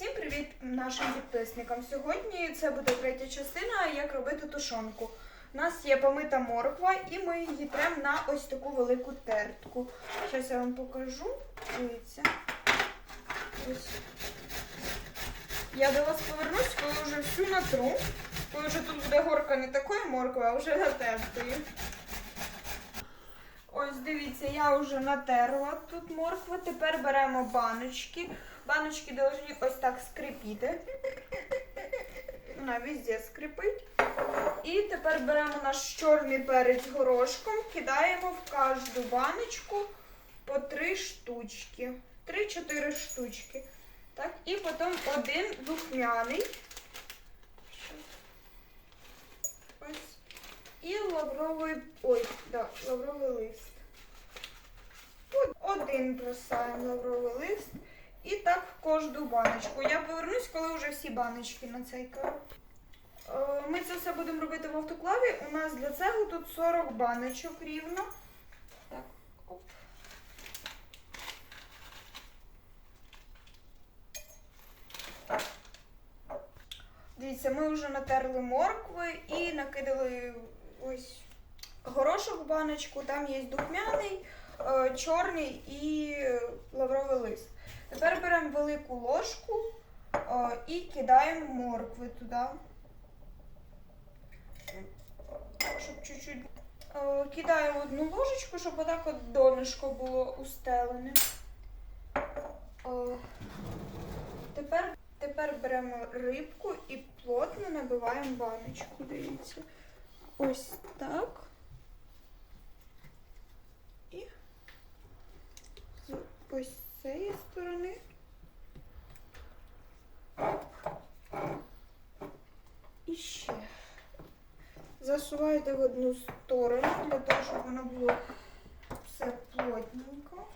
Всім привіт нашим підписникам. Сьогодні це буде третя частина, як робити тушонку. У нас є помита морква і ми її тремо на ось таку велику тертку. Зараз я вам покажу. Дивіться. Ось. Я до вас повернусь, коли вже всю натру. Коли вже тут буде горка не такої моркви, а вже натертої. Ось дивіться, я вже натерла тут моркву. Тепер беремо баночки. Баночки повинні ось так скрипіти. Вона везде скрипить. І тепер беремо наш чорний перець горошком, кидаємо в кожну баночку по три штучки. Три-чотири штучки. Так, і потім один духмяний. І лавровий. Ой, да, лавровий лист. Один бросаємо лавровий лист. І так в кожну баночку. Я повернусь, коли вже всі баночки на цей кар. Е, Ми це все будемо робити в автоклаві. У нас для цього тут 40 баночок рівно. Так, оп. Дивіться, ми вже натерли моркви і накидали ось горошок в баночку. Там є духмяний, е, чорний і лавровий лист. Тепер беремо велику ложку е, і кидаємо моркви туди. Щоб чуть-чуть. Кидаємо одну ложечку, щоб отак от донышко було устелене. Е, Тепер, тепер беремо рибку і плотно набиваємо баночку. Дивіться. Ось так. І ось цієї сторони. І ще. Засуваєте в одну сторону для того, щоб воно було все плотненько.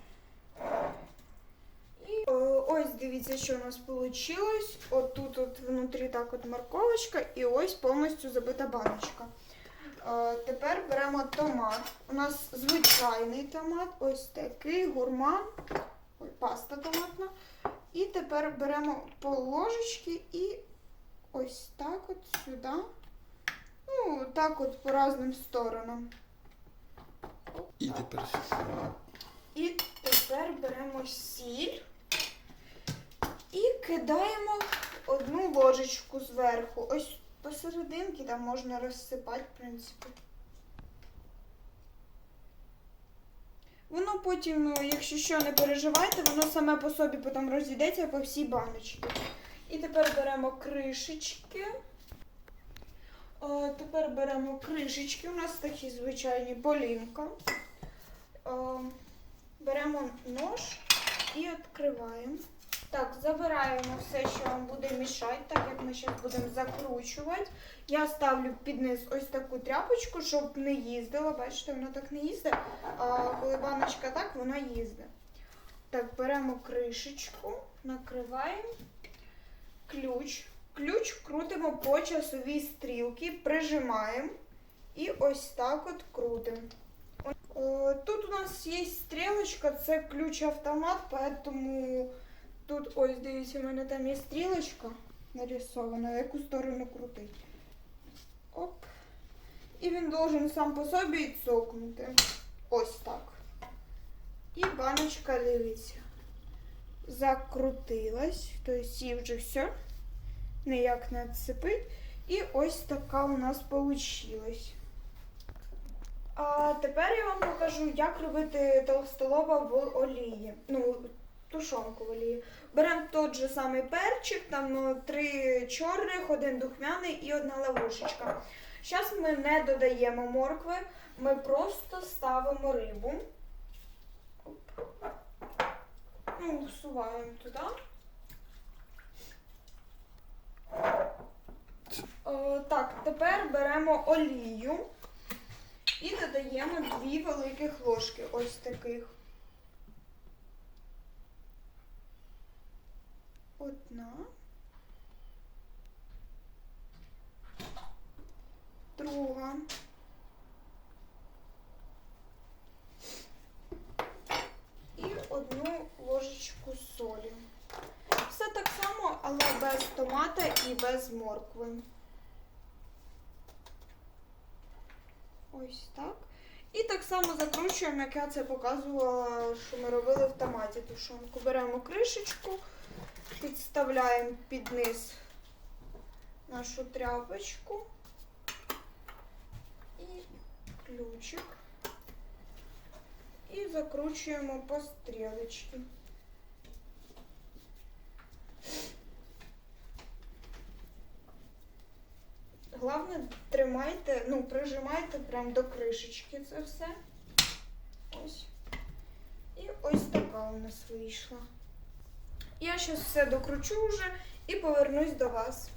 І ось дивіться, що у нас вийшло. От тут от внутрі так от морковочка і ось повністю забита баночка. Е, тепер беремо томат. У нас звичайний томат, ось такий гурман, ой, паста томатна. І тепер беремо по ложечки і ось так от сюди. Ну, так от по різним сторонам. І тепер І тепер беремо сіль і кидаємо одну ложечку зверху. Ось посерединки там можна розсипати, в принципі. Воно потім, ну, якщо що, не переживайте, воно саме по собі потім розійдеться по всій баночці. І тепер беремо кришечки. О, тепер беремо кришечки. У нас такі звичайні болінка. О, беремо нож і відкриваємо. Так, забираємо все, що вам буде мішати, так як ми зараз будемо закручувати. Я ставлю під низ ось таку тряпочку, щоб не їздила. Бачите, воно так не їздить. А коли баночка так, вона їздить. Так, беремо кришечку, накриваємо ключ. Ключ крутимо по часовій стрілці, прижимаємо і ось так от крутимо. Тут у нас є стрілочка, це ключ-автомат, поэтому тут ось дивіться, у мене там є стрілочка нарисована, яку сторону крутить. Оп. І він должен сам по собі цокнути. Ось так. І баночка, дивіться, закрутилась. Тобто їй вже все. Ніяк не відсипить. І ось така у нас вийшла. А тепер я вам покажу, як робити толстолоба в олії. Ну, тушонку олії. Беремо той же самий перчик, там е, три чорних, один духмяний і одна лаврушечка. Зараз ми не додаємо моркви, ми просто ставимо рибу. Ну, всуваємо туди. Е, Так, тепер беремо олію і додаємо дві великих ложки ось таких. Одна. Друга. І одну ложечку солі. Все так само, але без томата і без моркви. Ось так. І так само закручуємо, як я це показувала, що ми робили в томаті тушонку. Беремо кришечку, підставляємо під низ нашу тряпочку і ключик. І закручуємо по стрілочці. Головне, тримайте, ну, прижимайте прям до кришечки це все. Ось. І ось така у нас вийшла. Я зараз все докручу вже і повернусь до вас.